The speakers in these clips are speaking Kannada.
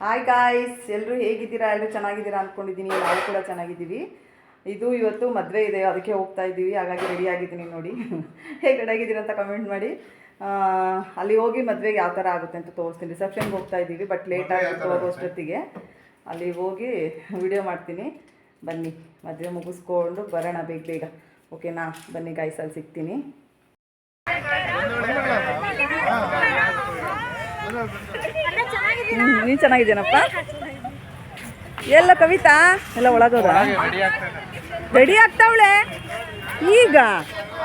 ಹಾಯ್ ಗಾಯ್ಸ್ ಎಲ್ಲರೂ ಹೇಗಿದ್ದೀರಾ? ಎಲ್ಲರೂ ಚೆನ್ನಾಗಿದ್ದೀರಾ ಅಂದ್ಕೊಂಡಿದ್ದೀನಿ ನಾವು ಕೂಡ ಚೆನ್ನಾಗಿದ್ದೀವಿ. ಇದು ಇವತ್ತು ಮದುವೆ ಇದೆ ಅದಕ್ಕೆ ಹೋಗ್ತಾ ಇದ್ದೀವಿ. ಹಾಗಾಗಿ ರೆಡಿ ಆಗಿದ್ದೀನಿ ನೋಡಿ. ಹೇಗೆ ರೆಡಿ ಆಗಿದ್ದೀರಾ ಅಂತ ಕಮೆಂಟ್ ಮಾಡಿ. ಅಲ್ಲಿ ಹೋಗಿ ಮದುವೆಗೆ ಯಾವ ಥರ ಆಗುತ್ತೆ ಅಂತ ತೋರಿಸ್ತೀನಿ. ರಿಸೆಪ್ಷನ್ಗೆ ಹೋಗ್ತಾ ಇದ್ದೀವಿ ಬಟ್ ಲೇಟ್ ಆಗಿತ್ತು ಹೋಗೋಷ್ಟೊತ್ತಿಗೆ ಅಲ್ಲಿ ಹೋಗಿ ವಿಡಿಯೋ ಮಾಡ್ತೀನಿ. ಬನ್ನಿ ಮದುವೆ ಮುಗಿಸ್ಕೊಂಡು ಬರೋಣ ಬೇಗ ಬೇಗ. ಓಕೆನಾ ಬನ್ನಿ ಗಾಯ್ಸ್ ಅಲ್ಲಿ ಸಿಗ್ತೀನಿ. ಹ್ಮ್, ನೀನ್ ಚೆನ್ನಾಗಿದ್ದೇನಪ್ಪ ಎಲ್ಲ ಕವಿತಾ? ಎಲ್ಲ ಒಳಗೋದ? ರೆಡಿ ಆಗ್ತಾವಳೆ? ಈಗ?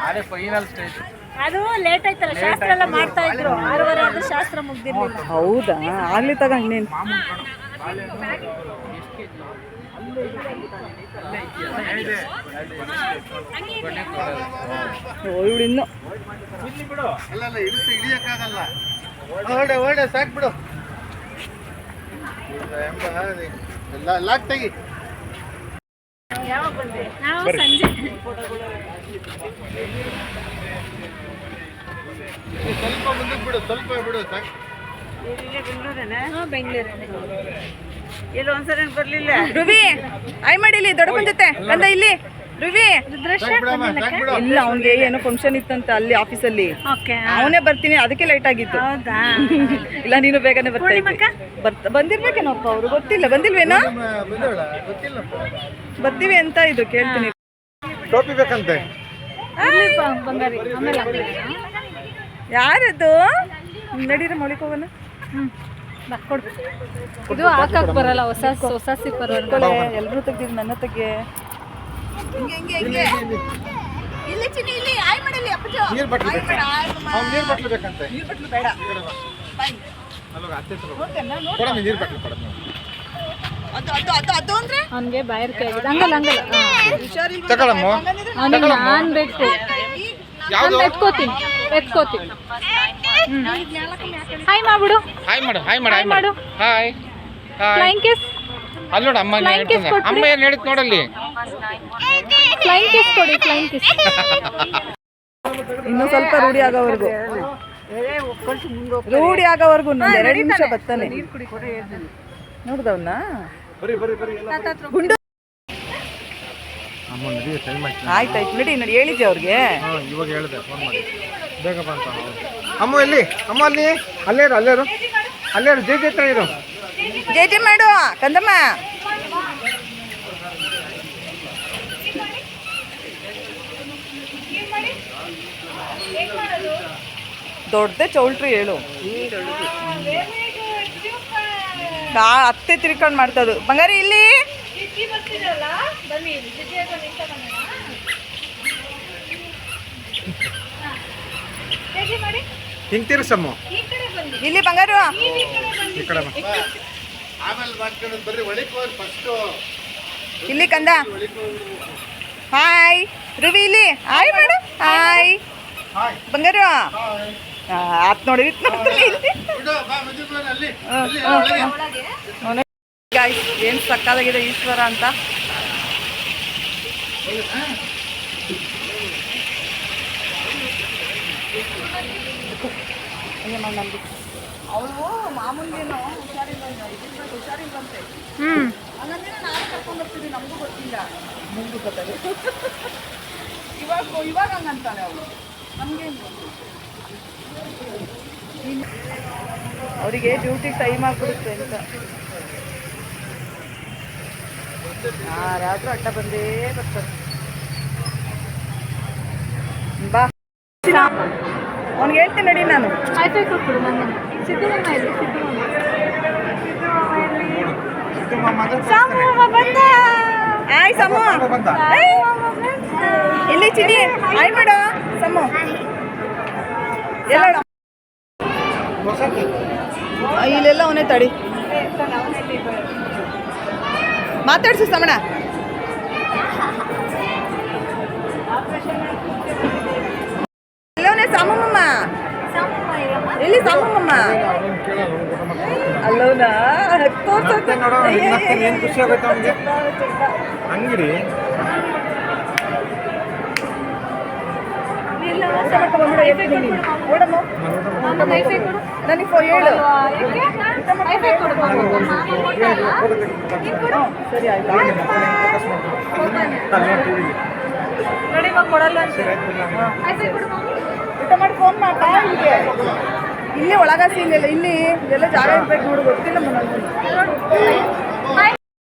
ಅದೇ ಫೈನಲ್ ಸ್ಟೇಜ್ ಅದು ಲೇಟ್ ಆಯ್ತಲ್ಲ ಶಾಸ್ತ್ರ ಎಲ್ಲ ಮಾಡ್ತಾ ಇದ್ರು. ಆರೂವರೆ ಆದ್ರೂ ಶಾಸ್ತ್ರ ಮುಗ್ದಿರ್ಲಿಲ್ಲ. ಹೌದಾ? ಆಗ್ಲಿ ತಗ ಇನ್ನೇನು ಓ ಇವಳು ಇನ್ನು. ಅಲ್ಲ ಅಲ್ಲ ಇಳಿಸಿ ಇಳಿಯಕ್ಕಾಗಲ್ಲ. ಹೊರಡೆ ಹೊರಡೆ ಸಾಕು ಬಿಡು. ಎಲ್ಲ ತೆಗಿ ನಾವು ಸಂಜೆ ಸ್ವಲ್ಪ ಮುಂದಕ್ಕೆ ಬಿಡು ಸ್ವಲ್ಪ ಬಿಡು ಸಾಕು. ಹಾ ಬೆಂಗಳೂರೇ. ರುಬಿ ಐ ಮಾಡಿಲಿ ದೊಡ್ಡ ಬಂದತ್ತೆ ಬಂದ ಇಲ್ಲಿ. ರುವಿ ಇಲ್ಲ ಅವ್ನಿಗೆ ಏನೋ ಫಂಕ್ಷನ್ ಇತ್ತಂತ ಅಲ್ಲಿ ಆಫೀಸಲ್ಲಿ ಓಕೆ ಅವನೇ ಬರ್ತೀನಿ ಅದಕ್ಕೆ ಲೇಟ್ ಆಗಿತ್ತು. ಹೌದಾ? ಇಲ್ಲ ನೀನು ಬೇಗನೆ ಬರ್ತಾ ಬಂದಿರ್ಬೇಕೇನಪ್ಪ ಅವರು? ಗೊತ್ತಿಲ್ಲ ಬಂದಿಲ್ವೇನೋ? ಬರ್ತೀವಿ ಅಂತ ಇದು ಕೇಳ್ತೀನಿ. ಟೋಪಿ ಬೇಕಂತೆ? ಯಾರದು? ನಡೀರ ಮೊಳಿಕೋವನ ಇದು ಹಾಕಕ್ ಬರಲ್ಲ ಹೊಸ ಹೊಸ ಸಿಪ್ಪರ್ ಎಲ್ಲರೂ ತೆಗ್ದಿದ್ ನನ್ನ ತೆಗೆ. ಇಲ್ಲಿ ಚಿನ್ನಿ ಇಲ್ಲಿ ಆಯ್ ಮಾಡಲಿ ಅಪ್ಪಜೋ. ನೀರ್ ಬಟ್ಲು ಬೇಕು? ಅವ್ನು ನೀರು ಬಟ್ಲು ಬೇಕಂತೆ. ನೀರ್ ಬಟ್ಲು ಬೇಡ. ಅಲ್ಲೋಗ ಅತ್ತೆ ಹತ್ರ ಹೋಗು. ನೋಡ್ತೇನೆ ನೋಡ್ ಕೊಡಮ್ಮ ನೀರು ಬಟ್ಲು ಕೊಡಮ್ಮ. ಅದು ಅದು ಅದು ಅದು ಅಂದ್ರೆ? ಅವನಿಗೆ ಬಾಯರ್ಕೆ ಆಗಿದೆ ಹಂಗಲ್ಲ ಹಂಗಲ್ಲ. ಹುಷಾರಿಲ್ವ? ತಗೊಳಮ್ಮ. ಅವನಿಗೆ ನಾನ್ ಬೇಕು ಯಾವುದು? ನಾನ್ ಎತ್ಕೋತೀನಿ ಎತ್ಕೋತೀನಿ. ಹಾಯ್ ಮಾಡ್ಬಿಡು ಹಾಯ್ ಮಾಡು. ಹಾಯ್ ಮಾಡು ಹಾಯ್ ಮಾಡು ಹಾಯ್ ಹಾಯ್ ಫ್ಲೈಂಗ್ ಕಿಸ್ ಅಲ್ಲಿ ನೋಡು ಅಮ್ಮ Flying kiss ಕೊಟ್ಬಿಡಿ. ಅಮ್ಮ ಏನು ಹೇಳಿದ್ ನೋಡಲ್ಲಿ? ಕಿಸ್ ಕೊಡಿ ಕಿಸ್ ಇನ್ನು ಸ್ವಲ್ಪ ರೂಢಿ ಆಗೋವರೆಗೂ. ರೂಢಿ ಆಗೋವರೆಗೂ ಇನ್ನೊಂದು ಎರಡು ನಿಮಿಷ ಬರ್ತಾನೆ. ನೋಡ್ದವನ್ನ ಬರೀ ಬರೀ ಬರೀ ಎಲ್ಲ ಗುಂಡು. ನಡಿ ಆಯ್ತಾಯ್ತು ನಡಿ ನೋಡಿ ಹೇಳಿದ್ದೆ ಅವ್ರಿಗೆ? ಇವಾಗ ಹೇಳಿದೆ ಫೋನ್ ಮಾಡಿ. ಬೇಗ ಬಂತ ಅಮ್ಮ ಎಲ್ಲಿ? ಅಮ್ಮ ಅಲ್ಲಿ? ಅಲ್ಲೇರು ಅಲ್ಲೇರು ಅಲ್ಲೇ ಇರು. ಜೈ ಹತ್ರ ಇರು. ಜೈ ಜೈ ಮಾಡು ಕಂದಮ್ಮ. ದೊಡ್ಡದೇ ಚೌಲ್ಟ್ರಿ ಹೇಳು. ನಾ ಅತ್ತೆ ತಿರ್ಕೊಂಡು ಮಾಡ್ತದು. ಬಂಗಾರಿ ಇಲ್ಲಿ? ಹಿಂಗ್ ತಿರ್ಸಮ್ಮ. ಇಲ್ಲಿ ಬಂಗಾರು. ಈ ಕಡೆ ಬಾ. ಆಮೇಲೆ ಮಾಡ್ಕೊಂಡು ಬರ್ರಿ ಒಳಗೆ ಹೋಗಿ ಫಸ್ಟು ಇಲ್ಲಿ ಕಂದ. ಹಾಯ್ ರುವಿ ಇಲ್ಲಿ. ಹಾಯ್ ಮಾಡು ಹಾಯ್ ಹಾಯ್ ಬಂಗಾರು ಆತ್ ನೋಡಿ ಏನು ಸಕ್ಕದಾಗಿದೆ ಈಶ್ವರ ಅಂತ? ಅವಳು ಮಾಮೂಲಿಗೇನೋ ಹುಷಾರಿಲ್ಲ ಹಂಗಂದ್ರೆ ನಾನು ಕರ್ಕೊಂಡು ನಮಗೂ ಗೊತ್ತಿಲ್ಲ. ಗೊತ್ತಾಗ ಇವಾಗ ಇವಾಗ ಹಂಗಂತಾನೆ ಅವಳು. ಅವರಿಗೆ ಡ್ಯೂಟಿ ಟೈಮ್ ಆಗ್ಬಿಡುತ್ತೆ ಅಂತ. ಯಾರಾದ್ರೂ ಅಡ್ಡ ಬಂದೇ ಬರ್ತಾರೆ. ಬಾ. ಅವ್ನಿಗೆ ಹೇಳ್ತೀನಿ ನಡಿ ನಾನು. ಬಂದ. ಆಯ್ ಸಮು. ಇಲ್ಲಿ ಚಿನಿ ಆಯ್ ಮೇಡಮ್ ಇಲ್ಲೆಲ್ಲ ಅವನೇ ತಡಿ. ಮಾತಾಡ್ಸು ಸಮಣ. ಎಲ್ಲವನೇ ಸಾಮಮ್ಮ ಎಲ್ಲಿ ಸಾಮಮ್ಮ ಅಲ್ಲವನ ಖುಷಿ ಆಗುತ್ತೆ ಅಂಗಡಿ. ನನಗೆ ಹೇಳು. ಸರಿ ಆಯ್ತು. ನೋಡಿ ಕೊಡಲ್ಲ ಊಟ ಮಾಡಿ ಫೋನ್ ಮಾಡ್ತಾ ಇಲ್ಲಿಗೆ ಇಲ್ಲಿ ಒಳಗ ಸೀನ್ ಇಲ್ಲ. ಇಲ್ಲಿ ಎಲ್ಲ ಜಾಗ ಇರ್ಬೇಕು ನೋಡು ಗೊತ್ತಿಲ್ಲ ನನಗೆ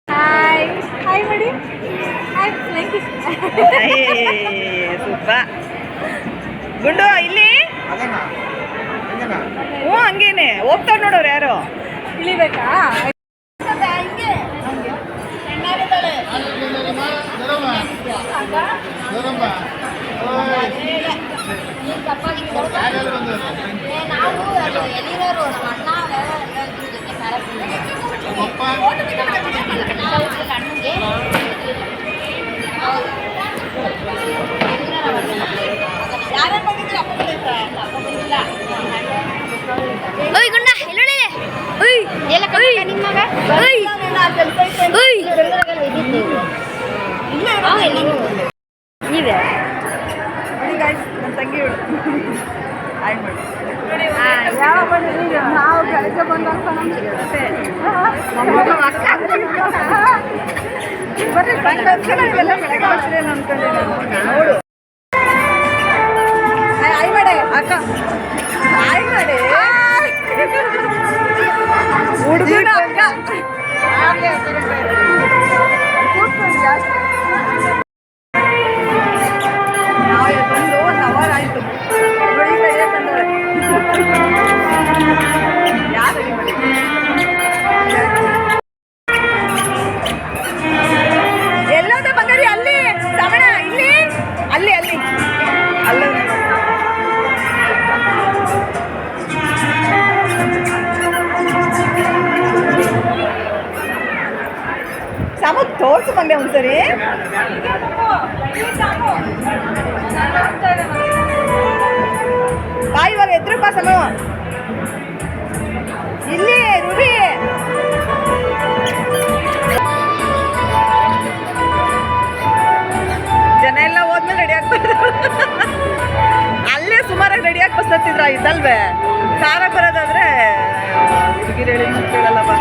ಹಾಯ್ ಹಾಯ್ ಮಾಡಿ ಹಾಯ್ ಥ್ಯಾಂಕ್ ಯು ಸೂಪರ್ ಗುಂಡು ಇಲ್ಲಿ ಹ್ಞೂ ಹಂಗೇನೆ. ಹೋಗ್ತಾರೆ ನೋಡೋರು ಯಾರು? ಇಳಿಬೇಕಾ? ನಾವು ನೀವೇ ನಾವು ಕೆಳಗೆ ಬಂದಂತ ಬರ್ರಿ ಬಂದ್ ಅನ್ಕೊಂಡೆ ಇವೆಲ್ಲ ಬೆಳಗ್ಗೆ ಬರ್ತೀರೇನೋ ಅನ್ಕೊಂಡೆ ನಾನು ನೋಡು ಆಯ್ ಆಯ್ ಮಾಡೆ ಅಕ್ಕ. ಆಯ್ ಮಾಡೆ ಹುಡುಗನ ಅಕ್ಕ ಎದ್ರು ಇಲ್ಲಿ ರುಬಿ ಜನ ಎಲ್ಲ ಹೋದ್ಮೇಲೆ ರೆಡಿ ಆಗ್ತಾರೆ ಅಲ್ಲೇ ಸುಮಾರಾಗಿ ರೆಡಿ ಆಗಿ ಬಸ್ತತ್ತಿದ್ರ ಇದಲ್ವೇ? ಕಾರ ಬರೋದಾದ್ರೆ, ಹುಡುಗಿರು ಹೇಳಿ ಕೇಳಲ್ಲ ಬಾ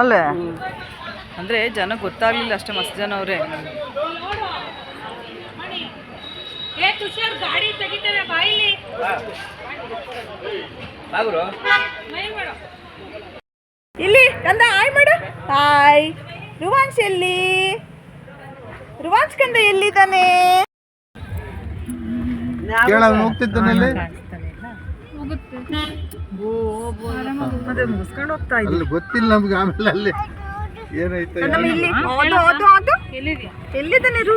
ಅಲ್ಲೇ? ಅಂದ್ರೆ ಜನ ಗೊತ್ತಾಗ್ಲಿಲ್ಲ ಅಷ್ಟೇ ಮಸ್ತ್ ಜನ ಅವರೇ. ಇಲ್ಲಿ ಕಂದ ಹಾಯ್ ಮಾಡು. ಹಾಯ್ ರುವಾಂಶ್ ಎಲ್ಲಿ? ರುವಾಂಶ್ ಕಂದ ಎಲ್ಲಿದ್ದಾನೆ ಕೇಳ ಅದೇ ಮುಗಿಸ್ಕೊಂಡು ಹೋಗ್ತಾ ಅಲ್ಲಿ ಗೊತ್ತಿಲ್ಲ ನಮ್ಗೆ ಆಮೇಲೆ ಅಲ್ಲಿ ಏನೈತೆ ಅದು